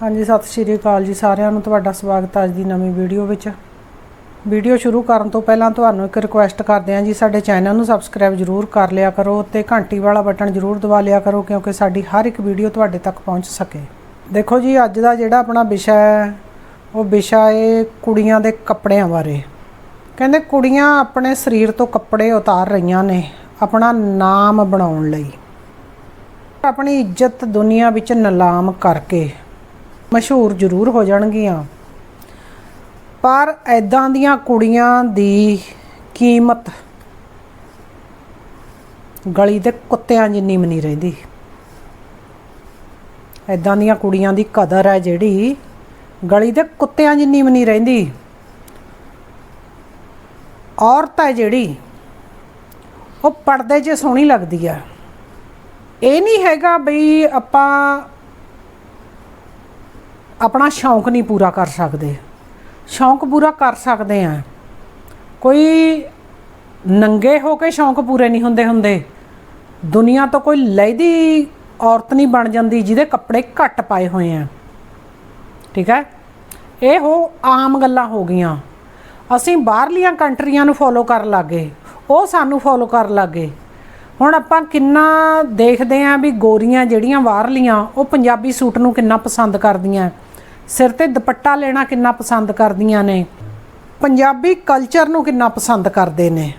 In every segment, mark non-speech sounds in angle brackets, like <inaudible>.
ਹਾਂਜੀ, ਸਤਿ ਸ਼੍ਰੀ ਅਕਾਲ ਜੀ ਸਾਰਿਆਂ ਨੂੰ, ਤੁਹਾਡਾ ਸਵਾਗਤ ਹੈ ਅੱਜ ਦੀ ਨਵੀਂ ਵੀਡੀਓ ਵਿੱਚ। ਵੀਡੀਓ ਸ਼ੁਰੂ ਕਰਨ ਤੋਂ ਪਹਿਲਾਂ ਤੁਹਾਨੂੰ ਇੱਕ ਰਿਕੁਐਸਟ ਕਰਦੇ ਹਾਂ ਜੀ, ਸਾਡੇ ਚੈਨਲ ਨੂੰ ਸਬਸਕ੍ਰਾਈਬ ਜ਼ਰੂਰ ਕਰ ਲਿਆ ਕਰੋ ਤੇ ਘੰਟੀ ਵਾਲਾ ਬਟਨ ਜ਼ਰੂਰ ਦਬਾ ਲਿਆ ਕਰੋ, ਕਿਉਂਕਿ ਸਾਡੀ ਹਰ ਇੱਕ ਵੀਡੀਓ ਤੁਹਾਡੇ ਤੱਕ ਪਹੁੰਚ ਸਕੇ। ਦੇਖੋ ਜੀ, ਅੱਜ ਦਾ ਜਿਹੜਾ ਆਪਣਾ ਵਿਸ਼ਾ ਹੈ, ਉਹ ਵਿਸ਼ਾ ਹੈ ਕੁੜੀਆਂ ਦੇ ਕੱਪੜਿਆਂ ਬਾਰੇ। ਕਹਿੰਦੇ ਕੁੜੀਆਂ ਆਪਣੇ ਸਰੀਰ ਤੋਂ ਕੱਪੜੇ ਉਤਾਰ ਰਹੀਆਂ ਨੇ ਆਪਣਾ ਨਾਮ ਬਣਾਉਣ ਲਈ। ਆਪਣੀ ਇੱਜ਼ਤ ਦੁਨੀਆ ਵਿੱਚ ਨਿਲਾਮ ਕਰਕੇ ਮਸ਼ਹੂਰ ਜ਼ਰੂਰ ਹੋ ਜਾਣਗੀਆਂ। ਪਰ ਐਦਾਂ ਦੀਆਂ ਕੁੜੀਆਂ ਦੀ ਕੀਮਤ ਗਲੀ ਦੇ ਕੁੱਤਿਆਂ ਜਿੰਨੀ ਵੀ ਨਹੀਂ ਰਹਿੰਦੀ। ਐਦਾਂ ਦੀਆਂ ਕੁੜੀਆਂ ਦੀ ਕਦਰ ਹੈ ਜਿਹੜੀ ਗਲੀ ਦੇ ਕੁੱਤਿਆਂ ਜਿੰਨੀ ਵੀ ਨਹੀਂ ਰਹਿੰਦੀ। ਔਰਤ ਹੈ ਜਿਹੜੀ, ਉਹ ਪਰਦੇ 'ਚ ਸੋਹਣੀ ਲੱਗਦੀ ਆ ਇਹ ਨਹੀਂ ਹੈਗਾ ਬਈ ਆਪਾਂ ਆਪਣਾ ਸ਼ੌਂਕ ਨਹੀਂ ਪੂਰਾ ਕਰ ਸਕਦੇ। ਸ਼ੌਂਕ ਪੂਰਾ ਕਰ ਸਕਦੇ ਆ। ਕੋਈ ਨੰਗੇ ਹੋ ਕੇ ਸ਼ੌਂਕ ਪੂਰੇ ਨਹੀਂ ਹੁੰਦੇ ਹੁੰਦੇ। ਦੁਨੀਆ ਤੋਂ ਕੋਈ ਲੈਦੀ ਔਰਤ ਨਹੀਂ ਬਣ ਜਾਂਦੀ ਜਿਹਦੇ ਕੱਪੜੇ ਘੱਟ ਪਾਏ ਹੋਏ ਆ। ਠੀਕ ਹੈ? ਇਹ ਹੋ ਆਮ ਗੱਲਾਂ ਹੋ ਗਈਆਂ। ਅਸੀਂ ਬਾਹਰਲੀਆਂ ਕੰਟਰੀਆਂ ਨੂੰ ਫੋਲੋ ਕਰਨ ਲੱਗੇ। ਉਹ ਸਾਨੂੰ ਫੋਲੋ ਕਰਨ ਲੱਗੇ। ਹੁਣ ਆਪਾਂ ਕਿੰਨਾ ਦੇਖਦੇ ਆਂ ਵੀ ਗੋਰੀਆਂ ਜਿਹੜੀਆਂ ਬਾਹਰਲੀਆਂ, ਉਹ ਪੰਜਾਬੀ ਸੂਟ ਨੂੰ ਕਿੰਨਾ ਪਸੰਦ ਕਰਦੀਆਂ। ਸਿਰ ਤੇ ਦੁਪੱਟਾ ਲੈਣਾ ਕਿੰਨਾ ਪਸੰਦ ਕਰਦੀਆਂ ਨੇ? ਪੰਜਾਬੀ ਕਲਚਰ ਨੂੰ ਕਿੰਨਾ ਪਸੰਦ ਕਰਦੇ ਨੇ?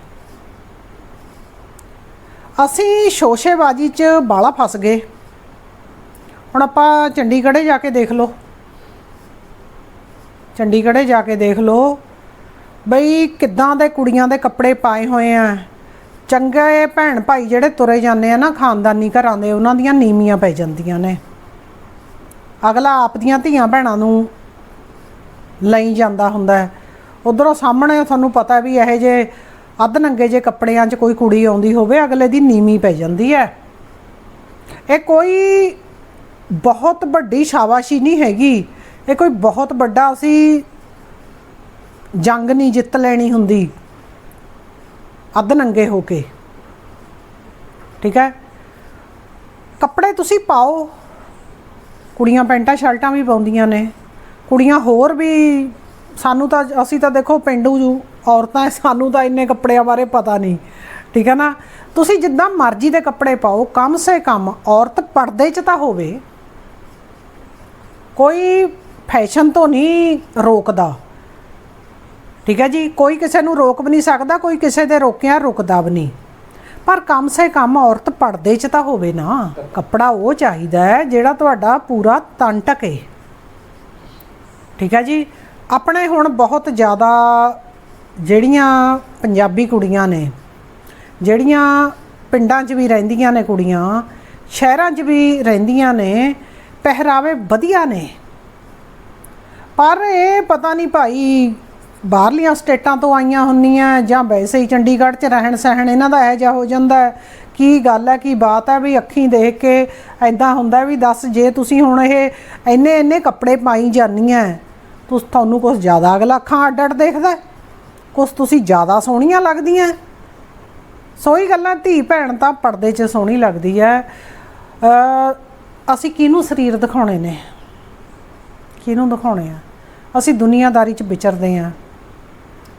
ਅਸੀਂ ਸ਼ੋਸ਼ੇਬਾਜੀ 'ਚ ਬਾਲਾ ਫਸ ਗਏ। ਹੁਣ ਆਪਾਂ ਚੰਡੀਗੜ੍ਹੇ ਜਾ ਕੇ ਦੇਖ ਲਓ। ਚੰਡੀਗੜ੍ਹੇ ਜਾ ਕੇ ਦੇਖ ਲਓ ਬਈ ਕਿੱਦਾਂ ਦੇ ਕੁੜੀਆਂ ਦੇ ਕੱਪੜੇ ਪਾਏ ਹੋਏ ਆ। ਚੰਗੇ ਭੈਣ ਭਾਈ ਜਿਹੜੇ ਤੁਰੇ ਜਾਂਦੇ ਆ ਨਾ ਖਾਨਦਾਨੀ ਘਰਾਂ ਦੇ, ਉਹਨਾਂ ਦੀਆਂ ਨੀਵੀਆਂ ਪੈ ਜਾਂਦੀਆਂ ਨੇ। ਅਗਲਾ ਆਪ ਦੀਆਂ ਧੀਆਂ ਭੈਣਾਂ ਨੂੰ ਲਈ ਜਾਂਦਾ ਹੁੰਦਾ ਹੈ। ਉਧਰੋਂ ਸਾਹਮਣੇ ਤੁਹਾਨੂੰ ਪਤਾ ਵੀ ਇਹੋ ਜੇ ਅੱਧ ਨੰਗੇ ਜੇ ਕੱਪੜਿਆਂ 'ਚ ਕੋਈ ਕੁੜੀ ਆਉਂਦੀ ਹੋਵੇ, ਅਗਲੇ ਦੀ ਨੀਵੀਂ ਪੈ ਜਾਂਦੀ ਹੈ। ਇਹ ਕੋਈ ਬਹੁਤ ਵੱਡੀ ਸ਼ਾਬਾਸ਼ੀ ਨਹੀਂ ਹੈਗੀ। ਇਹ ਕੋਈ ਬਹੁਤ ਵੱਡਾ ਅਸੀਂ ਜੰਗ ਨਹੀਂ ਜਿੱਤ ਲੈਣੀ ਹੁੰਦੀ। ਅੱਧ ਨੰਗੇ ਹੋ ਕੇ। ਠੀਕ ਹੈ? ਕੱਪੜੇ ਤੁਸੀਂ ਪਾਓ। ਕੁੜੀਆਂ ਪੈਂਟਾਂ ਸ਼ਰਟਾਂ ਵੀ ਪਾਉਂਦੀਆਂ ਨੇ। ਕੁੜੀਆਂ ਹੋਰ ਵੀ ਸਾਨੂੰ ਤਾਂ ਅਸੀਂ ਤਾਂ ਦੇਖੋ ਪਿੰਡੂ ਜੂ, ਔਰਤਾਂ <laughs> ਸਾਨੂੰ ਤਾਂ ਇੰਨੇ ਕੱਪੜਿਆਂ ਬਾਰੇ ਪਤਾ ਨਹੀਂ। ਠੀਕ ਹੈ ਨਾ? ਤੁਸੀਂ ਜਿੱਦਾਂ ਮਰਜ਼ੀ ਦੇ ਕੱਪੜੇ ਪਾਓ, ਕਮ ਸੇ ਕਮ ਔਰਤ ਪਰਦੇ 'ਚ ਤਾਂ ਹੋਵੇ। ਕੋਈ ਫੈਸ਼ਨ ਤੋਂ ਨਹੀਂ ਰੋਕਦਾ। ਠੀਕ ਹੈ ਜੀ? ਕੋਈ ਕਿਸੇ ਨੂੰ ਰੋਕ ਵੀ ਨਹੀਂ ਸਕਦਾ, ਕੋਈ ਕਿਸੇ ਦੇ ਰੋਕਿਆ ਰੁਕਦਾ ਵੀ ਨਹੀਂ। ਪਰ ਕਮ ਸੇ ਕਮ ਔਰਤ ਪਰਦੇ 'ਚ ਤਾਂ ਹੋਵੇ ਨਾ। ਕੱਪੜਾ ਉਹ ਚਾਹੀਦਾ ਹੈ ਜਿਹੜਾ ਤੁਹਾਡਾ ਪੂਰਾ ਤਨ ਟਕੇ ਠੀਕ ਹੈ ਜੀ? ਆਪਣੇ ਹੁਣ ਬਹੁਤ ਜ਼ਿਆਦਾ ਜਿਹੜੀਆਂ ਪੰਜਾਬੀ ਕੁੜੀਆਂ ਨੇ, ਜਿਹੜੀਆਂ ਪਿੰਡਾਂ 'ਚ ਵੀ ਰਹਿੰਦੀਆਂ ਨੇ ਕੁੜੀਆਂ, ਸ਼ਹਿਰਾਂ 'ਚ ਵੀ ਰਹਿੰਦੀਆਂ ਨੇ, ਪਹਿਰਾਵੇ ਵਧੀਆ ਨੇ। ਪਰ ਇਹ ਪਤਾ ਨਹੀਂ ਭਾਈ ਬਾਹਰਲੀਆਂ ਸਟੇਟਾਂ ਤੋਂ ਆਈਆਂ ਹੁੰਦੀਆਂ ਜਾਂ ਵੈਸੇ ਹੀ ਚੰਡੀਗੜ੍ਹ 'ਚ ਰਹਿਣ ਸਹਿਣ, ਇਹਨਾਂ ਦਾ ਇਹੋ ਜਿਹਾ ਹੋ ਜਾਂਦਾ ਕੀ ਗੱਲ ਹੈ, ਕੀ ਬਾਤ ਹੈ ਵੀ ਅੱਖੀਂ ਦੇਖ ਕੇ ਐਦਾਂ ਹੁੰਦਾ ਵੀ ਦੱਸ ਜੇ ਤੁਸੀਂ ਹੁਣ ਇਹ ਇੰਨੇ ਇੰਨੇ ਕੱਪੜੇ ਪਾਈ ਜਾਂਦੀਆਂ, ਤੁਸੀਂ ਤੁਹਾਨੂੰ ਕੁਝ ਜ਼ਿਆਦਾ ਅਗਲਾ ਅੱਖਾਂ ਅੱਡ ਅੱਡ ਦੇਖਦਾ ਕੁਝ ਤੁਸੀਂ ਜ਼ਿਆਦਾ ਸੋਹਣੀਆਂ ਲੱਗਦੀਆਂ ਸੋਈ ਗੱਲਾਂ, ਧੀ ਭੈਣ ਤਾਂ ਪਰਦੇ 'ਚ ਸੋਹਣੀ ਲੱਗਦੀ ਹੈ। ਅਸੀਂ ਕਿਹਨੂੰ ਸਰੀਰ ਦਿਖਾਉਣੇ ਨੇ? ਕਿਹਨੂੰ ਦਿਖਾਉਣੇ ਆ? ਅਸੀਂ ਦੁਨੀਆਦਾਰੀ 'ਚ ਵਿਚਰਦੇ ਆ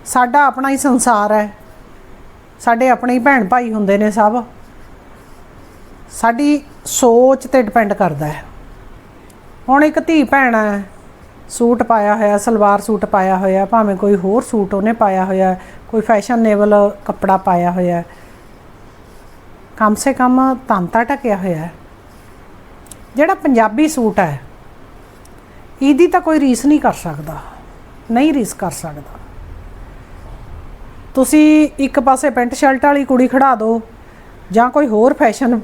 ਸਾਡਾ ਆਪਣਾ ਹੀ ਸੰਸਾਰ ਹੈ। ਸਾਡੇ ਆਪਣੇ ਹੀ ਭੈਣ ਭਾਈ ਹੁੰਦੇ ਨੇ ਸਭ। ਸਾਡੀ ਸੋਚ ਤੇ ਡਿਪੈਂਡ ਕਰਦਾ ਹੈ। ਹੁਣ ਇੱਕ ਧੀ ਭੈਣ ਹੈ, ਸੂਟ ਪਾਇਆ ਹੋਇਆ, ਸਲਵਾਰ ਸੂਟ ਪਾਇਆ ਹੋਇਆ, ਭਾਵੇਂ ਕੋਈ ਹੋਰ ਸੂਟ ਉਹਨੇ ਪਾਇਆ ਹੋਇਆ, ਕੋਈ ਫੈਸ਼ਨੇਬਲ ਕੱਪੜਾ ਪਾਇਆ ਹੋਇਆ। ਕਮ ਸੇ ਕਮ ਤੰਤਾ ਟਕਿਆ ਹੋਇਆ ਜਿਹੜਾ ਪੰਜਾਬੀ ਸੂਟ ਹੈ, ਇਹਦੀ ਤਾਂ ਕੋਈ ਰੀਸ ਨਹੀਂ ਕਰ ਸਕਦਾ, ਨਹੀਂ ਰੀਸ ਕਰ ਸਕਦਾ। ਤੁਸੀਂ ਇੱਕ ਪਾਸੇ ਪੈਂਟ ਸ਼ਰਟ ਵਾਲੀ ਕੁੜੀ ਖੜਾ ਦਿਓ ਜਾਂ ਕੋਈ ਹੋਰ ਫੈਸ਼ਨ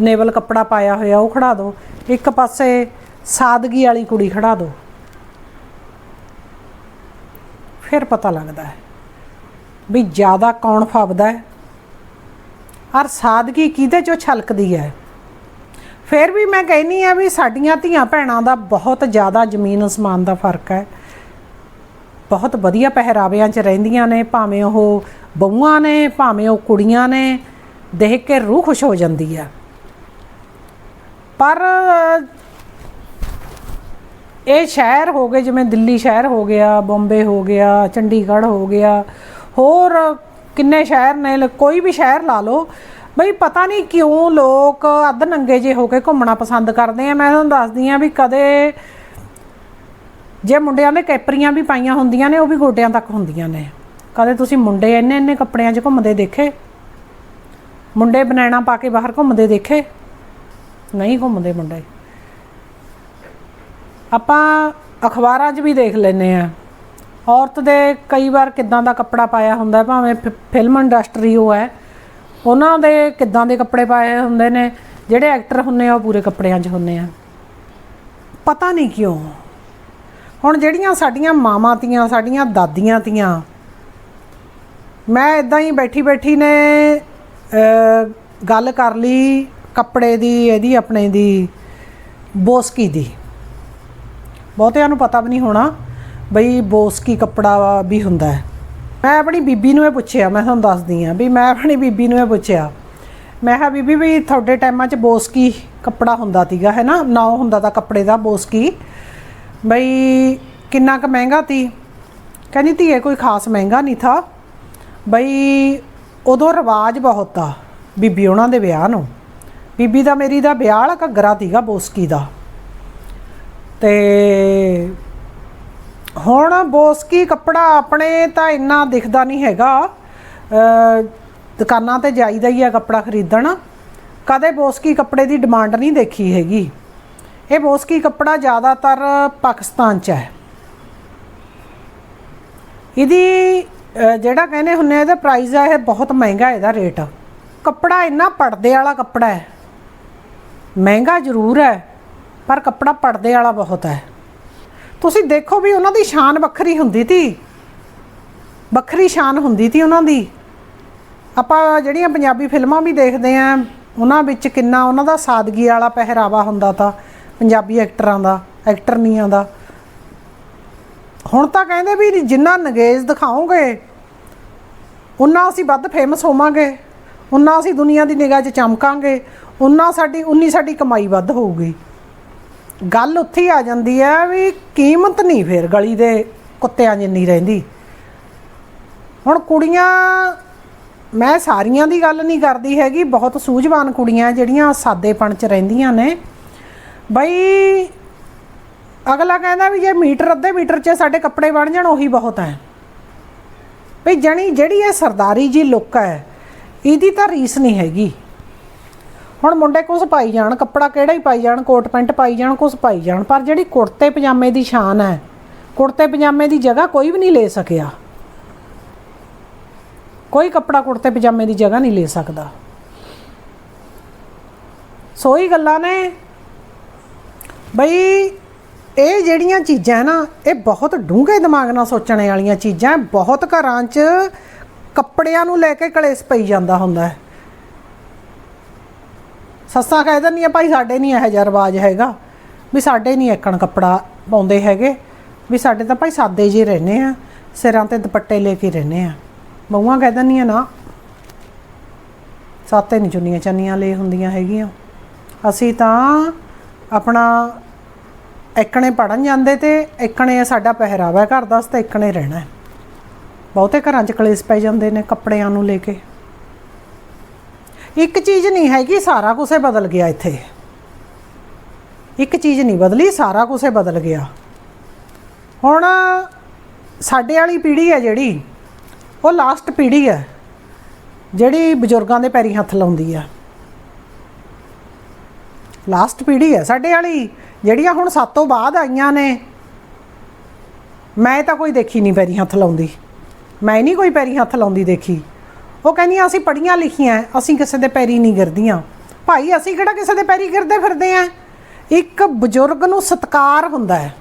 ਨੇਵਲ ਕੱਪੜਾ ਪਾਇਆ ਹੋਇਆ ਉਹ ਖੜਾ ਦਿਓ ਇੱਕ ਪਾਸੇ ਸਾਦਗੀ ਵਾਲੀ ਕੁੜੀ ਖੜਾ ਦਿਓ ਫਿਰ ਪਤਾ ਲੱਗਦਾ ਹੈ ਵੀ ਜ਼ਿਆਦਾ ਕੌਣ ਫੱਬਦਾ ਹੈ। ਔਰ ਸਾਦਗੀ ਕਿਹਦੇ ਚੋਂ ਛਲਕਦੀ ਹੈ? ਫਿਰ ਵੀ ਮੈਂ ਕਹਿੰਨੀ ਆ ਵੀ ਸਾਡੀਆਂ ਧੀਆਂ ਭੈਣਾਂ ਦਾ ਬਹੁਤ ਜ਼ਿਆਦਾ ਜ਼ਮੀਨ ਅਸਮਾਨ ਦਾ ਫ਼ਰਕ ਹੈ। ਬਹੁਤ ਵਧੀਆ ਪਹਿਰਾਵਿਆਂ 'ਚ ਰਹਿੰਦੀਆਂ ਨੇ, ਭਾਵੇਂ ਉਹ ਬਹੂਆਂ ਨੇ, ਭਾਵੇਂ ਉਹ ਕੁੜੀਆਂ ਨੇ, ਦੇਖ ਕੇ ਰੂਹ ਖੁਸ਼ ਹੋ ਜਾਂਦੀ ਆ। ਪਰ ਇਹ ਸ਼ਹਿਰ ਹੋ ਗਏ, ਜਿਵੇਂ ਦਿੱਲੀ ਸ਼ਹਿਰ ਹੋ ਗਿਆ, ਬੰਬੇ ਹੋ ਗਿਆ, ਚੰਡੀਗੜ੍ਹ ਹੋ ਗਿਆ, ਹੋਰ ਕਿੰਨੇ ਸ਼ਹਿਰ ਨੇ ਕੋਈ ਵੀ ਸ਼ਹਿਰ ਲਾ ਲਓ, ਬਈ ਪਤਾ ਨਹੀਂ ਕਿਉਂ ਲੋਕ ਅੱਧ ਨੰਗੇ ਜੇ ਹੋ ਕੇ ਘੁੰਮਣਾ ਪਸੰਦ ਕਰਦੇ ਆ। ਮੈਂ ਤੁਹਾਨੂੰ ਦੱਸਦੀ ਆ ਵੀ ਕਦੇ ਜੇ ਮੁੰਡਿਆਂ ਦੇ ਕੈਪਰੀਆਂ ਵੀ ਪਾਈਆਂ ਹੁੰਦੀਆਂ ਨੇ, ਉਹ ਵੀ ਗੋਡਿਆਂ ਤੱਕ ਹੁੰਦੀਆਂ ਨੇ। ਕਦੇ ਤੁਸੀਂ ਮੁੰਡੇ ਇੰਨੇ ਇੰਨੇ ਕੱਪੜਿਆਂ 'ਚ ਘੁੰਮਦੇ ਦੇਖੇ? ਮੁੰਡੇ ਬਨੈਣਾ ਪਾ ਕੇ ਬਾਹਰ ਘੁੰਮਦੇ ਦੇਖੇ? ਨਹੀਂ ਘੁੰਮਦੇ ਮੁੰਡੇ। ਆਪਾਂ ਅਖਬਾਰਾਂ 'ਚ ਵੀ ਦੇਖ ਲੈਨੇ ਆ ਔਰਤ ਦੇ ਕਈ ਵਾਰ ਕਿੱਦਾਂ ਦਾ ਕੱਪੜਾ ਪਾਇਆ ਹੁੰਦਾ, ਭਾਵੇਂ ਫਿ- ਫਿਲਮ ਇੰਡਸਟਰੀ ਉਹ ਹੈ, ਉਹਨਾਂ ਦੇ ਕਿੱਦਾਂ ਦੇ ਕੱਪੜੇ ਪਾਏ ਹੁੰਦੇ ਨੇ, ਜਿਹੜੇ ਐਕਟਰ ਹੁੰਨੇ ਆ, ਉਹ ਪੂਰੇ ਕੱਪੜਿਆਂ 'ਚ ਹੁੰਨੇ ਆ। ਪਤਾ ਨਹੀਂ ਕਿਉਂ। ਹੁਣ ਜਿਹੜੀਆਂ ਸਾਡੀਆਂ ਮਾਵਾਂ ਤੀਆਂ, ਸਾਡੀਆਂ ਦਾਦੀਆਂ ਤੀਆਂ, ਮੈਂ ਇਦਾਂ ਹੀ ਬੈਠੀ ਬੈਠੀ ਨੇ ਗੱਲ ਕਰ ਲਈ ਕੱਪੜੇ ਦੀ, ਇਹਦੀ ਆਪਣੇ ਦੀ, ਬੋਸਕੀ ਦੀ। ਬਹੁਤਿਆਂ ਨੂੰ ਪਤਾ ਵੀ ਨਹੀਂ ਹੋਣਾ ਬਈ ਬੋਸਕੀ ਕੱਪੜਾ ਵੀ ਹੁੰਦਾ ਹੈ। ਮੈਂ ਆਪਣੀ ਬੀਬੀ ਨੂੰ ਇਹ ਪੁੱਛਿਆ, ਮੈਂ ਤੁਹਾਨੂੰ ਦੱਸਦੀ ਆ ਵੀ ਮੈਂ ਆਪਣੀ ਬੀਬੀ ਨੂੰ ਇਹ ਪੁੱਛਿਆ, ਮੈਂ ਕਿਹਾ ਬੀਬੀ ਵੀ ਤੁਹਾਡੇ ਟਾਈਮਾਂ 'ਚ ਬੋਸਕੀ ਕੱਪੜਾ ਹੁੰਦਾ ਸੀਗਾ, ਹੈ ਨਾ? ਨਾਂ ਹੁੰਦਾ ਤਾਂ ਕੱਪੜੇ ਦਾ ਬੋਸਕੀ। ਬਈ ਕਿੰਨਾ ਕੁ ਮਹਿੰਗਾ ਤੀ? ਕਹਿੰਦੀ ਧੀਏ, ਕੋਈ ਖਾਸ ਮਹਿੰਗਾ ਨਹੀਂ ਥਾ। ਬਈ ਉਦੋਂ ਰਿਵਾਜ ਬਹੁਤ ਆ ਬੀਬੀ ਉਹਨਾਂ ਦੇ ਵਿਆਹ ਨੂੰ। ਬੀਬੀ ਦਾ, ਮੇਰੀ ਦਾ ਵਿਆਹ ਵਾਲਾ ਘੱਗਰਾ ਤੀਗਾ ਬੋਸਕੀ ਦਾ। ਤੇ ਹੁਣ ਬੋਸਕੀ ਕੱਪੜਾ ਆਪਣੇ ਤਾਂ ਇੰਨਾ ਦਿਖਦਾ ਨਹੀਂ ਹੈਗਾ। ਦੁਕਾਨਾਂ ਤੇ ਜਾਈਦਾ ਹੀ ਆ ਕੱਪੜਾ ਖਰੀਦਣ। ਕਦੇ ਬੋਸਕੀ ਕੱਪੜੇ ਦੀ ਡਿਮਾਂਡ ਨਹੀਂ ਦੇਖੀ ਹੈਗੀ। ਇਹ ਬੋਸਕੀ ਕੱਪੜਾ ਜ਼ਿਆਦਾਤਰ ਪਾਕਿਸਤਾਨ 'ਚ ਹੈ। ਇਹਦੀ ਜਿਹੜਾ ਕਹਿੰਦੇ ਹੁੰਨੇ ਆ, ਇਹਦਾ ਪ੍ਰਾਈਸ ਆ, ਇਹ ਬਹੁਤ ਮਹਿੰਗਾ ਇਹਦਾ ਰੇਟ ਕੱਪੜਾ ਇੰਨਾ ਪੜਦੇ ਵਾਲਾ ਕੱਪੜਾ ਹੈ। ਮਹਿੰਗਾ ਜ਼ਰੂਰ ਹੈ, ਪਰ ਕੱਪੜਾ ਪੜਦੇ ਵਾਲਾ ਬਹੁਤ ਹੈ। ਤੁਸੀਂ ਦੇਖੋ ਵੀ ਉਹਨਾਂ ਦੀ ਸ਼ਾਨ ਵੱਖਰੀ ਹੁੰਦੀ ਤੀ। ਵੱਖਰੀ ਸ਼ਾਨ ਹੁੰਦੀ ਤੀ ਉਹਨਾਂ ਦੀ। ਆਪਾਂ ਜਿਹੜੀਆਂ ਪੰਜਾਬੀ ਫਿਲਮਾਂ ਵੀ ਦੇਖਦੇ ਆਂ, ਉਹਨਾਂ ਵਿੱਚ ਕਿੰਨਾ ਉਹਨਾਂ ਦਾ ਸਾਦਗੀ ਵਾਲਾ ਪਹਿਰਾਵਾ ਹੁੰਦਾ ਤਾਂ। ਪੰਜਾਬੀ ਐਕਟਰਾਂ ਦਾ, ਐਕਟਰਨੀਆਂ ਦਾ। ਹੁਣ ਤਾਂ ਕਹਿੰਦੇ ਵੀ ਜਿੰਨਾ ਨਗੇਜ ਦਿਖਾਓਗੇ, ਉਨਾ ਅਸੀਂ ਵੱਧ ਫੇਮਸ ਹੋਵਾਂਗੇ, ਉਨਾ ਅਸੀਂ ਦੁਨੀਆ ਦੀ ਨਿਗਾਹ 'ਚ ਚਮਕਾਂਗੇ, ਉਨਾ ਸਾਡੀ, ਉਨੀ ਸਾਡੀ ਕਮਾਈ ਵੱਧ ਹੋਊਗੀ। ਗੱਲ ਉੱਥੇ ਆ ਜਾਂਦੀ ਹੈ ਵੀ ਕੀਮਤ ਨਹੀਂ ਫਿਰ ਗਲੀ ਦੇ ਕੁੱਤਿਆਂ ਜਿੰਨੀ ਰਹਿੰਦੀ। ਹੁਣ ਕੁੜੀਆਂ, ਮੈਂ ਸਾਰੀਆਂ ਦੀ ਗੱਲ ਨਹੀਂ ਕਰਦੀ ਹੈਗੀ, ਬਹੁਤ ਸੂਝਵਾਨ ਕੁੜੀਆਂ ਜਿਹੜੀਆਂ ਸਾਦੇਪਣ 'ਚ ਰਹਿੰਦੀਆਂ ਨੇ। ਬਈ, ਅਗਲਾ ਕਹਿੰਦਾ ਵੀ ਜੇ ਮੀਟਰ, ਅੱਧੇ ਮੀਟਰ 'ਚ ਸਾਡੇ ਕੱਪੜੇ ਬਣ ਜਾਣ, ਉਹੀ ਬਹੁਤ ਹੈ। ਭਈ ਜਣੀ ਜਿਹੜੀ ਇਹ ਸਰਦਾਰੀ ਜੀ ਲੁੱਕ ਹੈ, ਇਹਦੀ ਤਾਂ ਰੀਸ ਨਹੀਂ ਹੈਗੀ। ਹੁਣ ਮੁੰਡੇ ਕੁਛ ਪਾਈ ਜਾਣ, ਕੱਪੜਾ ਕਿਹੜਾ ਹੀ ਪਾਈ ਜਾਣ, ਕੋਟ ਪੈਂਟ ਪਾਈ ਜਾਣ, ਕੁਛ ਪਾਈ ਜਾਣ, ਪਰ ਜਿਹੜੀ ਕੁੜਤੇ ਪਜਾਮੇ ਦੀ ਸ਼ਾਨ ਹੈ, ਕੁੜਤੇ ਪਜਾਮੇ ਦੀ ਜਗ੍ਹਾ ਕੋਈ ਵੀ ਨਹੀਂ ਲੈ ਸਕਿਆ। ਕੋਈ ਕੱਪੜਾ ਕੁੜਤੇ ਪਜਾਮੇ ਦੀ ਜਗ੍ਹਾ ਨਹੀਂ ਲੈ ਸਕਦਾ। ਸੋ ਗੱਲਾਂ ਨੇ ਬਈ, ਇਹ ਜਿਹੜੀਆਂ ਚੀਜ਼ਾਂ ਹੈ ਨਾ, ਇਹ ਬਹੁਤ ਡੂੰਘੇ ਦਿਮਾਗ ਨਾਲ ਸੋਚਣ ਵਾਲੀਆਂ ਚੀਜ਼ਾਂ ਬਹੁਤ ਘਰਾਂ 'ਚ ਕੱਪੜਿਆਂ ਨੂੰ ਲੈ ਕੇ ਕਲੇਸ਼ ਪਈ ਜਾਂਦਾ ਹੁੰਦਾ ਹੈ ਸੱਸਾਂ ਕਹਿ ਦਿੰਦੀਆਂ, ਭਾਈ, ਸਾਡੇ ਨਹੀਂ ਇਹੋ ਜਿਹਾ ਰਿਵਾਜ ਹੈਗਾ। ਵੀ ਸਾਡੇ ਨਹੀਂ ਏਕਣ ਕੱਪੜਾ ਪਾਉਂਦੇ ਹੈਗੇ। ਵੀ ਸਾਡੇ ਤਾਂ ਭਾਈ ਸਾਦੇ ਜਿਹੇ ਰਹਿੰਦੇ ਆ। ਸਿਰਾਂ ਤੇ ਦੁਪੱਟੇ ਲੈ ਕੇ ਰਹਿੰਦੇ ਆ। ਬਹੂਆਂ ਕਹਿ ਦਿੰਦੀਆਂ, ਨਾ, ਸਾਤੇ ਨਹੀਂ ਚੁੰਨੀਆਂ ਚੰਨੀਆਂ ਲੈ ਹੁੰਦੀਆਂ ਹੈਗੀਆਂ। ਅਸੀਂ ਤਾਂ ਆਪਣਾ ਇੱਕਣੇ ਪੜਨ ਜਾਂਦੇ ਤੇ ਇੱਕਣੇ ਸਾਡਾ ਪਹਿਰਾਵਾ ਹੈ, ਘਰ ਦਾ ਅਸੀਂ ਤਾਂ ਇੱਕਣੇ ਰਹਿਣਾ ਹੈ। ਬਹੁਤੇ ਘਰਾਂ 'ਚ ਕਲੇਸ਼ ਪੈ ਜਾਂਦੇ ਨੇ ਕੱਪੜਿਆਂ ਨੂੰ ਲੈ ਕੇ। ਇੱਕ ਚੀਜ਼ ਨਹੀਂ ਹੈਗੀ, ਸਾਰਾ ਕੁਝ ਬਦਲ ਗਿਆ ਇੱਥੇ। ਇੱਕ ਚੀਜ਼ ਨਹੀਂ ਬਦਲੀ, ਸਾਰਾ ਕੁਝ ਬਦਲ ਗਿਆ। ਹੁਣ ਸਾਡੇ ਵਾਲੀ ਪੀੜ੍ਹੀ ਹੈ ਜਿਹੜੀ, ਉਹ ਲਾਸਟ ਪੀੜ੍ਹੀ ਹੈ, ਜਿਹੜੀ ਬਜ਼ੁਰਗਾਂ ਦੇ ਪੈਰੀ ਹੱਥ ਲਾਉਂਦੀ ਆ ਲਾਸਟ ਪੀੜ੍ਹੀ ਹੈ ਸਾਡੇ ਵਾਲੀ, ਜਿਹੜੀਆਂ ਹੁਣ ਸਾਤੋਂ ਬਾਅਦ ਆਈਆਂ ਨੇ। ਮੈਂ ਤਾਂ ਕੋਈ ਦੇਖੀ ਨਹੀਂ ਪੈਰੀ ਹੱਥ ਲਾਉਂਦੀ। ਮੈਂ ਨਹੀਂ ਕੋਈ ਪੈਰੀ ਹੱਥ ਲਾਉਂਦੀ ਦੇਖੀ। ਉਹ ਕਹਿੰਦੀਆਂ, ਅਸੀਂ ਪੜੀਆਂ ਲਿਖੀਆਂ, ਅਸੀਂ ਕਿਸੇ ਦੇ ਪੈਰੀ ਨਹੀਂ ਗਿਰਦੀਆਂ। ਭਾਈ, ਅਸੀਂ ਕਿਹੜਾ ਕਿਸੇ ਦੇ ਪੈਰੀ ਗਿਰਦੇ ਫਿਰਦੇ ਆ? ਇੱਕ ਬਜ਼ੁਰਗ ਨੂੰ ਸਤਕਾਰ ਹੁੰਦਾ ਹੈ।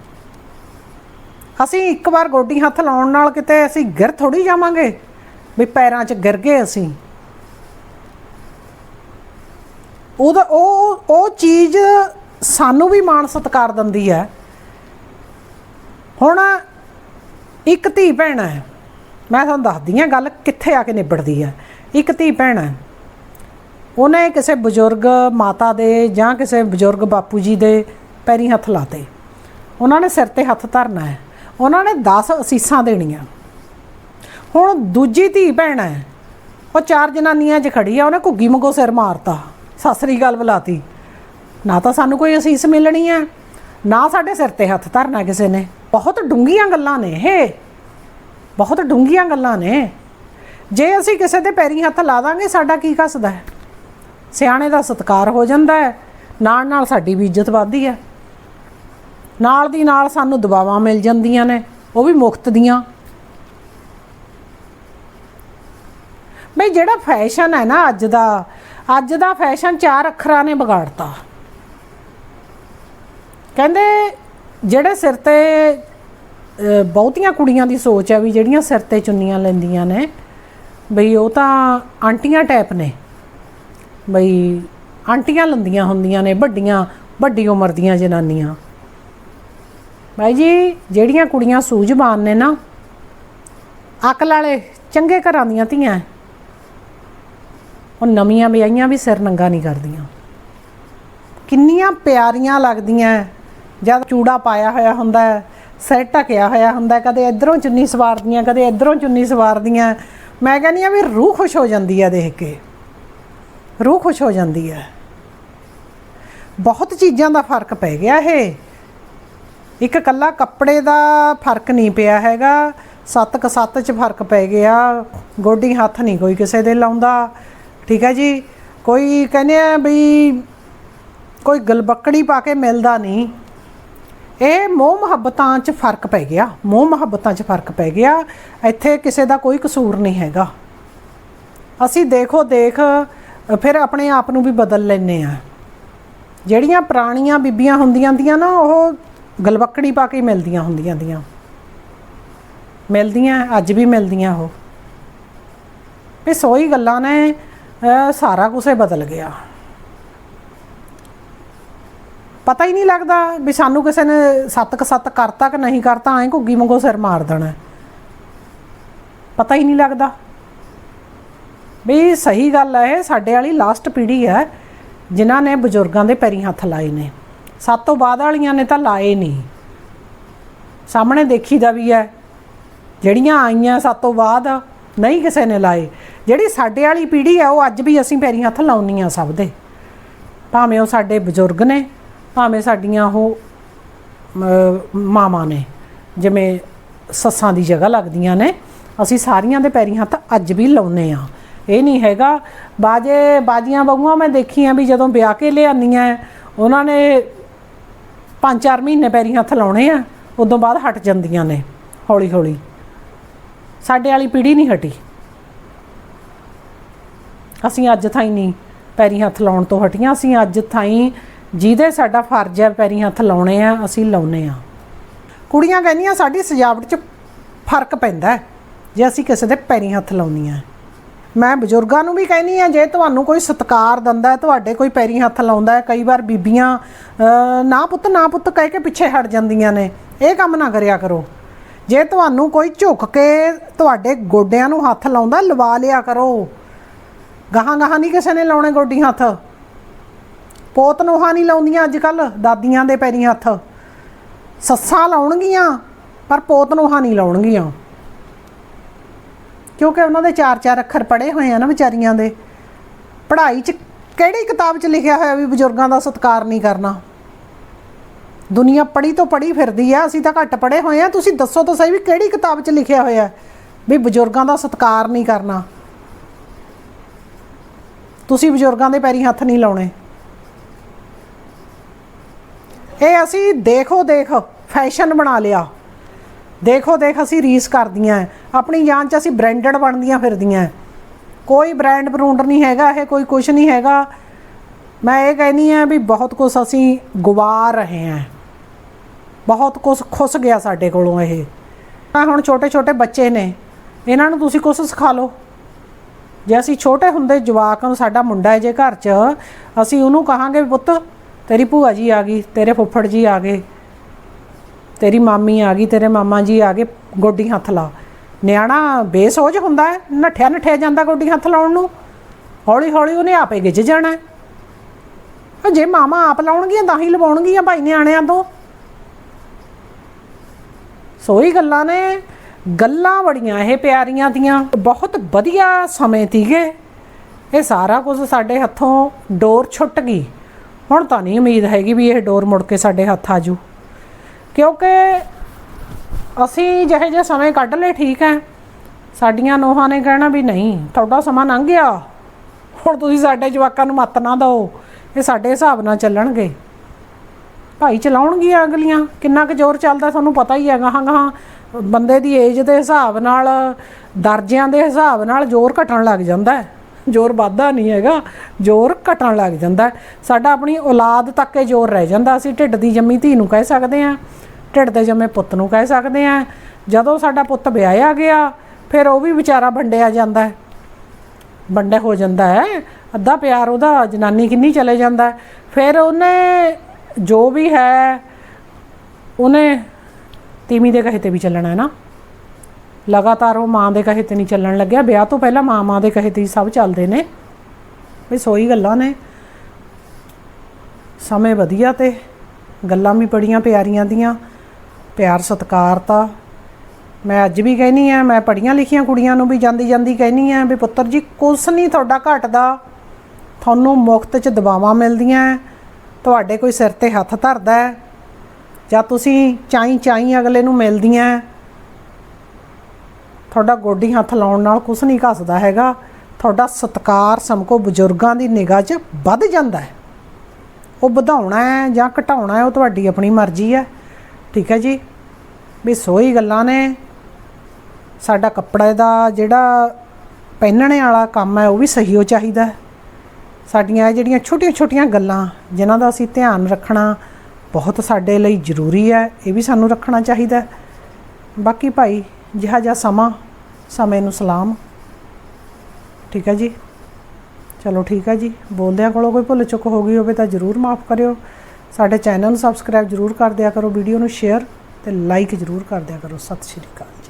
ਅਸੀਂ ਇੱਕ ਵਾਰ ਗੋਡੀ ਹੱਥ ਲਾਉਣ ਨਾਲ ਕਿਤੇ ਅਸੀਂ ਗਿਰ ਥੋੜੀ ਜਾਵਾਂਗੇ? ਵੀ ਪੈਰਾਂ 'ਚ ਗਿਰ ਗਏ ਅਸੀਂ। ਉਹਦਾ ਉਹ ਉਹ ਚੀਜ਼ ਸਾਨੂੰ ਵੀ ਮਾਣ ਸਤਿਕਾਰ ਦਿੰਦੀ ਹੈ। ਹੁਣ ਇੱਕ ਧੀ ਭੈਣ ਹੈ। ਮੈਂ ਤੁਹਾਨੂੰ ਦੱਸਦੀ ਹਾਂ ਗੱਲ ਕਿੱਥੇ ਆ ਕੇ ਨਿਬੜਦੀ ਹੈ। ਇੱਕ ਧੀ ਭੈਣ ਹੈ। ਉਹਨੇ ਕਿਸੇ ਬਜ਼ੁਰਗ ਮਾਤਾ ਦੇ ਜਾਂ ਕਿਸੇ ਬਜ਼ੁਰਗ ਬਾਪੂ ਜੀ ਦੇ ਪੈਰੀ ਹੱਥ ਲਾਤੇ। ਉਹਨਾਂ ਨੇ ਸਿਰ ਤੇ ਹੱਥ ਧਰਨਾ ਹੈ। ਉਹਨਾਂ ਨੇ 10 ਅਸੀਸਾਂ ਦੇਣੀਆਂ। ਹੁਣ ਦੂਜੀ ਧੀ ਭੈਣ ਹੈ। ਉਹ ਚਾਰ ਜਨਾਨੀਆਂ 'ਚ ਖੜੀ ਆ। ਉਹਨੇ ਘੁੱਗੀ ਮੰਗੋ ਸਿਰ ਮਾਰਤਾ। ਸਤਿ ਸ੍ਰੀ ਅਕਾਲ ਬੁਲਾਤੀ। ਨਾ ਤਾਂ ਸਾਨੂੰ ਕੋਈ ਅਸੀਸ ਮਿਲਣੀ ਹੈ, ਨਾ ਸਾਡੇ ਸਿਰ ਤੇ ਹੱਥ ਧਰਨਾ ਕਿਸੇ ਨੇ। ਬਹੁਤ ਡੂੰਘੀਆਂ ਗੱਲਾਂ ਨੇ ਇਹ। ਬਹੁਤ ਡੂੰਘੀਆਂ ਗੱਲਾਂ ਨੇ। ਜੇ ਅਸੀਂ ਕਿਸੇ ਦੇ ਪੈਰੀ ਹੱਥ ਲਾ ਦਾਂਗੇ, ਸਾਡਾ ਕੀ ਕੱਸਦਾ ਹੈ? ਸਿਆਣੇ ਦਾ ਸਤਿਕਾਰ ਹੋ ਜਾਂਦਾ ਹੈ। ਨਾਲ ਨਾਲ ਸਾਡੀ ਵੀ ਇੱਜ਼ਤ ਵੱਧਦੀ ਹੈ। ਨਾਲ ਦੀ ਨਾਲ ਸਾਨੂੰ ਦਬਾਵਾਂ ਮਿਲ ਜਾਂਦੀਆਂ ਨੇ, ਉਹ ਵੀ ਮੁਫਤ ਦੀਆਂ। ਬਈ ਜਿਹੜਾ ਫੈਸ਼ਨ ਹੈ ਨਾ ਅੱਜ ਦਾ ਅੱਜ ਦਾ ਫੈਸ਼ਨ ਚਾਰ ਅੱਖਰਾਂ ਨੇ ਵਿਗਾੜਤਾ। ਕਹਿੰਦੇ ਜਿਹੜੇ ਸਿਰ ਤੇ ਬਹੁਤੀਆਂ ਕੁੜੀਆਂ ਦੀ ਸੋਚ ਹੈ ਵੀ ਜਿਹੜੀਆਂ ਸਿਰ ਤੇ ਚੁੰਨੀਆਂ ਲੈਂਦੀਆਂ ਨੇ, ਬਈ ਉਹ ਤਾਂ ਆਂਟੀਆਂ ਟੈਪ ਨੇ। ਬਈ ਆਂਟੀਆਂ ਲੰਦੀਆਂ ਹੁੰਦੀਆਂ ਨੇ, ਵੱਡੀਆਂ, ਵੱਡੀ ਉਮਰ ਦੀਆਂ ਜਨਾਨੀਆਂ। ਭਾਈ ਜੀ, ਜਿਹੜੀਆਂ ਕੁੜੀਆਂ ਸੂਝਵਾਨ ਨੇ ਨਾ, ਅਕਲ ਵਾਲੇ ਚੰਗੇ ਘਰਾਂ ਦੀਆਂ ਧੀਆਂ ਉਹ ਨਵੀਆਂ ਵਿਆਹੀਆਂ ਵੀ ਸਿਰ ਨੰਗਾ ਨਹੀਂ ਕਰਦੀਆਂ। ਕਿੰਨੀਆਂ ਪਿਆਰੀਆਂ ਲੱਗਦੀਆਂ ਜਦ ਚੂੜਾ ਪਾਇਆ ਹੋਇਆ ਹੁੰਦਾ ਹੈ, ਸਿਰ ਢਕਿਆ ਹੋਇਆ ਹੁੰਦਾ ਕਦੇ ਇਧਰੋਂ ਚੁੰਨੀ ਸਵਾਰਦੀਆਂ ਕਦੇ ਇਧਰੋਂ ਚੁੰਨੀ ਸਵਾਰਦੀਆਂ। ਮੈਂ ਕਹਿੰਦੀ ਆ ਵੀ ਰੂਹ ਖੁਸ਼ ਹੋ ਜਾਂਦੀ ਆ ਦੇਖ ਕੇ। ਰੂਹ ਖੁਸ਼ ਹੋ ਜਾਂਦੀ ਹੈ ਬਹੁਤ ਚੀਜ਼ਾਂ ਦਾ ਫ਼ਰਕ ਪੈ ਗਿਆ ਇਹ। ਇੱਕ ਕੱਲਾ ਕੱਪੜੇ ਦਾ ਫ਼ਰਕ ਨਹੀਂ ਪਿਆ ਹੈਗਾ। ਸੱਤ ਕ ਸੱਤ ਚ ਫ਼ਰਕ ਪੈ ਗਿਆ। ਗੋਡੀ ਹੱਥ ਨਹੀਂ ਕੋਈ ਕਿਸੇ ਦੇ ਲਾਉਂਦਾ। ਠੀਕ ਹੈ ਜੀ? ਕੋਈ ਕਹਿੰਦੇ ਆ ਵੀ ਕੋਈ ਗਲਬੱਕੜੀ ਪਾ ਕੇ ਮਿਲਦਾ ਨਹੀਂ। ਇਹ ਮੋਹ ਮੁਹੱਬਤਾਂ 'ਚ ਫ਼ਰਕ ਪੈ ਗਿਆ। ਮੋਹ ਮੁਹੱਬਤਾਂ 'ਚ ਫ਼ਰਕ ਪੈ ਗਿਆ। ਇੱਥੇ ਕਿਸੇ ਦਾ ਕੋਈ ਕਸੂਰ ਨਹੀਂ ਹੈਗਾ। ਅਸੀਂ ਦੇਖੋ, ਦੇਖ, ਫਿਰ ਆਪਣੇ ਆਪ ਨੂੰ ਵੀ ਬਦਲ ਲੈਨੇ ਆ ਜਿਹੜੀਆਂ ਪੁਰਾਣੀਆਂ ਬੀਬੀਆਂ ਹੁੰਦੀਆਂ ਦੀਆਂ ਨਾ, ਉਹ ਗਲਵੱਕੜੀ ਪਾ ਕੇ ਮਿਲਦੀਆਂ ਹੁੰਦੀਆਂ ਦੀਆਂ ਮਿਲਦੀਆਂ, ਅੱਜ ਵੀ ਮਿਲਦੀਆਂ ਉਹ। ਇਹ ਸੋਈ ਗੱਲਾਂ ਨੇ। ਸਾਰਾ ਕੁਝ ਬਦਲ ਗਿਆ। ਪਤਾ ਹੀ ਨਹੀਂ ਲੱਗਦਾ ਵੀ ਸਾਨੂੰ ਕਿਸੇ ਨੇ ਸੱਤ ਕ ਸੱਤ ਕਰਤਾ ਕਿ ਨਹੀਂ ਕਰਤਾ, ਐਂ ਘੁੱਗੀ ਵਾਂਗੂ ਸਿਰ ਮਾਰ ਦੇਣਾ। ਪਤਾ ਹੀ ਨਹੀਂ ਲੱਗਦਾ। ਵੀ ਸਹੀ ਗੱਲ ਹੈ, ਇਹ ਸਾਡੇ ਵਾਲੀ ਲਾਸਟ ਪੀੜ੍ਹੀ ਹੈ, ਜਿਨ੍ਹਾਂ ਨੇ ਬਜ਼ੁਰਗਾਂ ਦੇ ਪੈਰੀ ਹੱਥ ਲਾਏ ਨੇ। ਸੱਤ ਤੋਂ ਬਾਅਦ ਵਾਲੀਆਂ ਨੇ ਤਾਂ ਲਾਏ ਨਹੀਂ। ਸਾਹਮਣੇ ਦੇਖੀਦਾ ਵੀ ਹੈ, ਜਿਹੜੀਆਂ ਆਈਆਂ ਸੱਤ ਤੋਂ ਬਾਅਦ ਨਹੀਂ ਕਿਸੇ ਨੇ ਲਾਏ। ਜਿਹੜੀ ਸਾਡੇ ਵਾਲੀ ਪੀੜ੍ਹੀ ਆ, ਉਹ ਅੱਜ ਵੀ ਅਸੀਂ ਪੈਰੀ ਹੱਥ ਲਾਉਣੀਆਂ ਸਭ ਦੇ। ਭਾਵੇਂ ਉਹ ਸਾਡੇ ਬਜ਼ੁਰਗ ਨੇ, ਭਾਵੇਂ ਸਾਡੀਆਂ ਉਹ ਮਾਵਾਂ ਨੇ, ਜਿਵੇਂ ਸੱਸਾਂ ਦੀ ਜਗ੍ਹਾ ਲੱਗਦੀਆਂ ਨੇ, ਅਸੀਂ ਸਾਰੀਆਂ ਦੇ ਪੈਰੀ ਹੱਥ ਅੱਜ ਵੀ ਲਾਉਨੇ ਆ ਇਹ ਨਹੀਂ ਹੈਗਾ, ਬਾਜੇ, ਬਾਜੀਆਂ ਬਹੂਆਂ ਮੈਂ ਦੇਖੀਆਂ ਵੀ ਜਦੋਂ ਵਿਆਹ ਕੇ ਲਿਆਂਦੀਆਂ ਉਹਨਾਂ ਨੇ 5-4 ਮਹੀਨੇ ਪੈਰੀ ਹੱਥ ਲਾਉਣੇ ਆ, ਉਦੋਂ ਬਾਅਦ ਹਟ ਜਾਂਦੀਆਂ ਨੇ ਹੌਲੀ ਹੌਲੀ ਸਾਡੇ ਵਾਲੀ ਪੀੜ੍ਹੀ ਨਹੀਂ ਹਟੀ। ਅਸੀਂ ਅੱਜ ਥਾਈ ਨਹੀਂ, ਪੈਰੀ ਹੱਥ ਲਾਉਣ ਤੋਂ ਹਟੀਆਂ। ਅਸੀਂ ਅੱਜ ਥਾਈ ਜਿਹਦੇ ਸਾਡਾ ਫਰਜ਼ ਹੈ, ਪੈਰੀ ਹੱਥ ਲਾਉਣੇ ਆ, ਅਸੀਂ ਲਾਉਨੇ ਆ। ਕੁੜੀਆਂ ਕਹਿੰਦੀਆਂ, ਸਾਡੀ ਸਜਾਵਟ 'ਚ ਫ਼ਰਕ ਪੈਂਦਾ ਜੇ ਅਸੀਂ ਕਿਸੇ ਦੇ ਪੈਰੀ ਹੱਥ ਲਾਉਂਦੀਆਂ ਮੈਂ ਬਜ਼ੁਰਗਾਂ ਨੂੰ ਵੀ ਕਹਿੰਦੀ ਆ ਜੇ ਤੁਹਾਨੂੰ ਕੋਈ ਸਤਿਕਾਰ ਦਿੰਦਾ ਤੁਹਾਡੇ ਕੋਈ ਪੈਰੀ ਹੱਥ ਲਾਉਂਦਾ ਕਈ ਵਾਰ ਬੀਬੀਆਂ ਨਾ ਪੁੱਤ ਨਾ ਪੁੱਤ ਕਹਿ ਕੇ ਪਿੱਛੇ ਹਟ ਜਾਂਦੀਆਂ ਨੇ, ਇਹ ਕੰਮ ਨਾ ਕਰਿਆ ਕਰੋ। ਜੇ ਤੁਹਾਨੂੰ ਕੋਈ ਝੁੱਕ ਕੇ ਤੁਹਾਡੇ ਗੋਡਿਆਂ ਨੂੰ ਹੱਥ ਲਾਉਂਦਾ, ਲਵਾ ਲਿਆ ਕਰੋ। ਗਾਹਾਂ ਗਾਹਾਂ ਨਹੀਂ ਕਿਸੇ ਨੇ ਲਾਉਣੇ ਗੋਡੀ ਹੱਥ। ਪੋਤ ਨੂੰਹਾਂ ਨਹੀਂ ਲਾਉਂਦੀਆਂ ਅੱਜ ਕੱਲ ਦਾਦੀਆਂ ਦੇ ਪੈਰੀ ਹੱਥ। ਸੱਸਾਂ ਲਾਉਣਗੀਆਂ, ਪਰ ਪੋਤ ਨੂੰਹਾਂ ਨਹੀਂ ਲਾਉਣਗੀਆਂ। ਕਿਉਂਕਿ ਉਹਨਾਂ ਦੇ ਚਾਰ ਚਾਰ ਅੱਖਰ ਪੜੇ ਹੋਏ ਆ ਨਾ ਵਿਚਾਰੀਆਂ ਦੇ। ਪੜ੍ਹਾਈ 'ਚ ਕਿਹੜੀ ਕਿਤਾਬ 'ਚ ਲਿਖਿਆ ਹੋਇਆ ਵੀ ਬਜ਼ੁਰਗਾਂ ਦਾ ਸਤਿਕਾਰ ਨਹੀਂ ਕਰਨਾ? ਦੁਨੀਆ ਪੜੀ ਤੋਂ ਪੜੀ ਫਿਰਦੀ ਆ, ਅਸੀਂ ਤਾਂ ਘੱਟ ਪੜੇ ਹੋਏ ਆ। ਤੁਸੀਂ ਦੱਸੋ ਤਾਂ ਸਹੀ ਵੀ ਕਿਹੜੀ ਕਿਤਾਬ 'ਚ ਲਿਖਿਆ ਹੋਇਆ ਵੀ ਬਜ਼ੁਰਗਾਂ ਦਾ ਸਤਿਕਾਰ ਨਹੀਂ ਕਰਨਾ? ਤੁਸੀਂ ਬਜ਼ੁਰਗਾਂ ਦੇ ਪੈਰੀ ਹੱਥ ਨਹੀਂ ਲਾਉਣੇ। ਇਹ ਅਸੀਂ ਦੇਖੋ ਦੇਖ ਫੈਸ਼ਨ ਬਣਾ ਲਿਆ। ਦੇਖੋ ਦੇਖ ਅਸੀਂ ਰੀਸ ਕਰਦੀਆਂ ਆਪਣੀ ਜਾਨ 'ਚ ਅਸੀਂ ਬ੍ਰਾਂਡਡ ਬਣਦੀਆਂ ਫਿਰਦੀਆਂ ਕੋਈ ਬ੍ਰਾਂਡ ਬਰੂੰਡ ਨਹੀਂ ਹੈਗਾ, ਇਹ ਕੋਈ ਕੁਝ ਨਹੀਂ ਹੈਗਾ। ਮੈਂ ਇਹ ਕਹਿੰਦੀ ਆ ਵੀ ਬਹੁਤ ਕੁਝ ਅਸੀਂ ਗਵਾ ਰਹੇ ਹਾਂ ਬਹੁਤ ਕੁਝ ਖੁੱਸ ਗਿਆ ਸਾਡੇ ਕੋਲੋਂ ਇਹ। ਤਾਂ ਹੁਣ ਛੋਟੇ ਛੋਟੇ ਬੱਚੇ ਨੇ, ਇਹਨਾਂ ਨੂੰ ਤੁਸੀਂ ਕੁਝ ਸਿਖਾ ਲਓ। ਜੇ ਅਸੀਂ ਛੋਟੇ ਹੁੰਦੇ ਜਵਾਕ ਨੂੰ ਸਾਡਾ ਮੁੰਡਾ ਹੈ ਜੇ ਘਰ 'ਚ, ਅਸੀਂ ਉਹਨੂੰ ਕਹਾਂਗੇ ਵੀ ਪੁੱਤ, ਤੇਰੀ ਭੂਆ ਜੀ ਆ ਗਈ, ਤੇਰੇ ਫੁੱਫੜ ਜੀ ਆ ਗਏ, ਤੇਰੀ ਮਾਮੀ ਆ ਗਈ, ਤੇਰੇ ਮਾਮਾ ਜੀ ਆ ਗਏ, ਗੋਡੀ ਹੱਥ ਲਾ। ਨਿਆਣਾ ਬੇਸੋਝ ਹੁੰਦਾ ਹੈ, ਨੱਠਿਆ ਨੱਠਿਆ ਜਾਂਦਾ ਗੋਡੀ ਹੱਥ ਲਾਉਣ ਨੂੰ। ਹੌਲੀ ਹੌਲੀ ਉਹਨੇ ਆਪੇ ਗਿੱਜ ਜਾਣਾ ਜੇ ਮਾਮਾ ਆਪ ਲਾਉਣਗੀਆਂ, ਤਾਂ ਹੀ ਲਵਾਉਣਗੀਆਂ ਭਾਈ ਨਿਆਣਿਆਂ ਤੋਂ। ਸੋ ਗੱਲਾਂ ਨੇ। ਗੱਲਾਂ ਬੜੀਆਂ ਇਹ ਪਿਆਰੀਆਂ ਦੀਆਂ। ਬਹੁਤ ਵਧੀਆ ਸਮੇਂ ਤੀਗੇ ਇਹ ਸਾਰਾ ਕੁਝ ਸਾਡੇ ਹੱਥੋਂ ਡੋਰ ਛੁੱਟ ਗਈ। ਹੁਣ ਤਾਂ ਨਹੀਂ ਉਮੀਦ ਹੈਗੀ ਵੀ ਇਹ ਡੋਰ ਮੁੜ ਕੇ ਸਾਡੇ ਹੱਥ ਆ ਜੂ। ਕਿਉਂਕਿ ਅਸੀਂ ਜਿਹੇ ਜਿਹੇ ਸਮੇਂ ਕੱਢ ਲਏ ਠੀਕ ਹੈ। ਸਾਡੀਆਂ ਨੋਹਾਂ ਨੇ ਕਹਿਣਾ ਵੀ ਨਹੀਂ, ਤੁਹਾਡਾ ਸਮਾਂ ਲੰਘ ਗਿਆ। ਹੁਣ ਤੁਸੀਂ ਸਾਡੇ ਜਵਾਕਾਂ ਨੂੰ ਮੱਤ ਨਾ ਦਿਓ। ਇਹ ਸਾਡੇ ਹਿਸਾਬ ਨਾਲ ਚੱਲਣਗੇ। ਭਾਈ ਚਲਾਉਣਗੀਆਂ ਅਗਲੀਆਂ। ਕਿੰਨਾ ਕੁ ਜ਼ੋਰ ਚੱਲਦਾ ਤੁਹਾਨੂੰ ਪਤਾ ਹੀ ਹੈਗਾ। ਹਾਂ ਹਾਂ। ਬੰਦੇ ਦੀ ਏਜ ਦੇ ਹਿਸਾਬ ਨਾਲ, ਦਰਜਿਆਂ ਦੇ ਹਿਸਾਬ ਨਾਲ ਜ਼ੋਰ ਘਟਣ ਲੱਗ ਜਾਂਦਾ ਹੈ। ਜ਼ੋਰ ਵੱਧਦਾ ਨਹੀਂ ਹੈਗਾ, ਜ਼ੋਰ ਘਟਣ ਲੱਗ ਜਾਂਦਾ ਸਾਡਾ ਆਪਣੀ ਔਲਾਦ ਤੱਕ ਇਹ ਜ਼ੋਰ ਰਹਿ ਜਾਂਦਾ, ਅਸੀਂ ਢਿੱਡ ਦੀ ਜੰਮੀ ਧੀ ਨੂੰ ਕਹਿ ਸਕਦੇ ਹਾਂ, ਢਿੱਡ ਦੇ ਜੰਮੇ ਪੁੱਤ ਨੂੰ ਕਹਿ ਸਕਦੇ ਹਾਂ। ਜਦੋਂ ਸਾਡਾ ਪੁੱਤ ਵਿਆਹਿਆ ਗਿਆ, ਫਿਰ ਉਹ ਵੀ ਵਿਚਾਰਾ ਵੰਡਿਆ ਜਾਂਦਾ ਹੈ। ਵੰਡਾ ਹੋ ਜਾਂਦਾ ਹੈ, ਅੱਧਾ ਪਿਆਰ ਉਹਦਾ ਜਨਾਨੀ ਕਿੰਨੀ ਚਲੇ ਜਾਂਦਾ ਫਿਰ ਉਹਨੇ ਜੋ ਵੀ ਹੈ, ਉਹਨੇ ਤੀਵੀਂ ਦੇ ਕਹੇ ਤੇ ਵੀ ਚੱਲਣਾ ਹੈ ਨਾ। ਲਗਾਤਾਰ ਉਹ ਮਾਂ ਦੇ ਕਹੇ ਤੇ ਨਹੀਂ ਚੱਲਣ ਲੱਗਿਆ। ਵਿਆਹ ਤੋਂ ਪਹਿਲਾਂ ਮਾਂ ਮਾਂ ਦੇ ਕਹੇ ਤੇ ਹੀ ਸਭ ਚੱਲਦੇ ਨੇ। ਵੀ ਸੋਈ ਗੱਲਾਂ ਨੇ। ਸਮੇਂ ਵਧੀਆ ਤੇ ਗੱਲਾਂ ਵੀ ਬੜੀਆਂ ਪਿਆਰੀਆਂ ਦੀਆਂ। ਪਿਆਰ, ਸਤਿਕਾਰ ਤਾਂ ਮੈਂ ਅੱਜ ਵੀ ਕਹਿਨੀ ਆ, ਮੈਂ ਪੜੀਆਂ ਲਿਖੀਆਂ ਕੁੜੀਆਂ ਨੂੰ ਵੀ ਜਾਂਦੀ ਜਾਂਦੀ ਕਹਿਨੀ ਆ ਵੀ ਪੁੱਤਰ ਜੀ, ਕੁਛ ਨਹੀਂ ਤੁਹਾਡਾ ਘਟਦਾ। ਤੁਹਾਨੂੰ ਮੁਫਤ ਚ ਦਵਾਵਾਂ ਮਿਲਦੀਆਂ। ਤੁਹਾਡੇ ਕੋਈ ਸਿਰ ਤੇ ਹੱਥ ਧਰਦਾ ਹੈ। ਜਾਂ ਤੁਸੀਂ ਚਾਈ ਚਾਈ ਅਗਲੇ ਨੂੰ ਮਿਲਦੀਆਂ ਤੁਹਾਡਾ ਗੋਡੀ ਹੱਥ ਲਾਉਣ ਨਾਲ ਕੁਛ ਨਹੀਂ ਘਸਦਾ ਹੈਗਾ, ਤੁਹਾਡਾ ਸਤਕਾਰ ਸਮਕੋ ਬਜ਼ੁਰਗਾਂ ਦੀ ਨਿਗਾਹ 'ਚ ਵੱਧ ਜਾਂਦਾ ਹੈ। ਉਹ ਵਧਾਉਣਾ ਹੈ ਜਾਂ ਘਟਾਉਣਾ ਹੈ, ਉਹ ਤੁਹਾਡੀ ਆਪਣੀ ਮਰਜ਼ੀ ਹੈ। ਠੀਕ ਹੈ ਜੀ? ਵੀ ਸੋਈ ਗੱਲਾਂ ਨੇ। ਸਾਡਾ ਕੱਪੜੇ ਦਾ ਜਿਹੜਾ ਪਹਿਨਣੇ ਵਾਲਾ ਕੰਮ ਹੈ, ਉਹ ਵੀ ਸਹੀ ਹੋ। ਚਾਹੀਦਾ ਸਾਡੀਆਂ ਇਹ ਜਿਹੜੀਆਂ ਛੋਟੀਆਂ-ਛੋਟੀਆਂ ਗੱਲਾਂ, ਜਿਨ੍ਹਾਂ ਦਾ ਅਸੀਂ ਧਿਆਨ ਰੱਖਣਾ ਬਹੁਤ ਸਾਡੇ ਲਈ ਜ਼ਰੂਰੀ ਹੈ, ਇਹ ਵੀ ਸਾਨੂੰ ਰੱਖਣਾ ਚਾਹੀਦਾ ਬਾਕੀ ਭਾਈ, ਜਿਹਾ ਜਿਹਾ ਸਮਾਂ, ਸਮੇਂ ਨੂੰ ਸਲਾਮ। ਠੀਕ ਹੈ ਜੀ? ਚਲੋ ਠੀਕ ਹੈ ਜੀ। ਬੋਲਦਿਆਂ ਕੋਲੋਂ ਕੋਈ ਭੁੱਲ ਚੁੱਕ ਹੋ ਗਈ ਹੋਵੇ ਤਾਂ ਜ਼ਰੂਰ ਮਾਫ ਕਰਿਓ। ਸਾਡੇ ਚੈਨਲ ਨੂੰ ਸਬਸਕ੍ਰਾਈਬ ਜ਼ਰੂਰ ਕਰ ਦਿਆ ਕਰੋ, ਵੀਡੀਓ ਨੂੰ ਸ਼ੇਅਰ ਤੇ ਲਾਈਕ ਜ਼ਰੂਰ ਕਰ ਦਿਆ ਕਰੋ। ਸਤਿ ਸ਼੍ਰੀ ਅਕਾਲ।